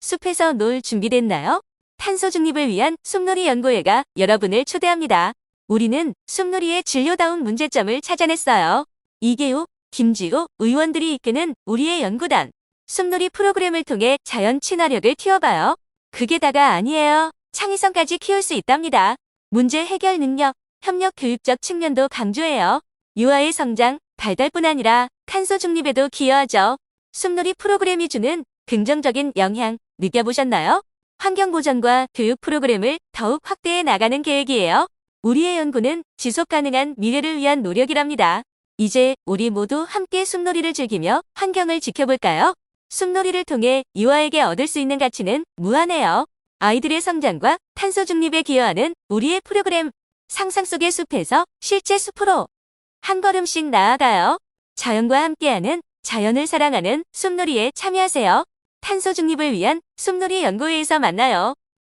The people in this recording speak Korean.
숲에서 놀 준비됐나요? 탄소 중립을 위한 숲놀이 연구회가 여러분을 초대합니다. 우리는 숲놀이의 진료다운 문제점을 찾아냈어요. 이계우, 김지우 의원들이 이끄는 우리의 연구단. 숲놀이 프로그램을 통해 자연 친화력을 키워봐요. 그게 다가 아니에요. 창의성까지 키울 수 있답니다. 문제 해결 능력, 협력 교육적 측면도 강조해요. 유아의 성장, 발달뿐 아니라 탄소 중립에도 기여하죠. 숲놀이 프로그램이 주는 긍정적인 영향 느껴보셨나요? 환경보전과 교육 프로그램을 더욱 확대해 나가는 계획이에요. 우리의 연구는 지속 가능한 미래를 위한 노력이랍니다. 이제 우리 모두 함께 숲놀이를 즐기며 환경을 지켜볼까요? 숲놀이를 통해 유아에게 얻을 수 있는 가치는 무한해요. 아이들의 성장과 탄소 중립에 기여하는 우리의 프로그램 상상 속의 숲에서 실제 숲으로 한 걸음씩 나아가요. 자연과 함께하는 자연을 사랑하는 숲놀이에 참여하세요. 탄소 중립을 위한 숲놀이 연구회에서 만나요.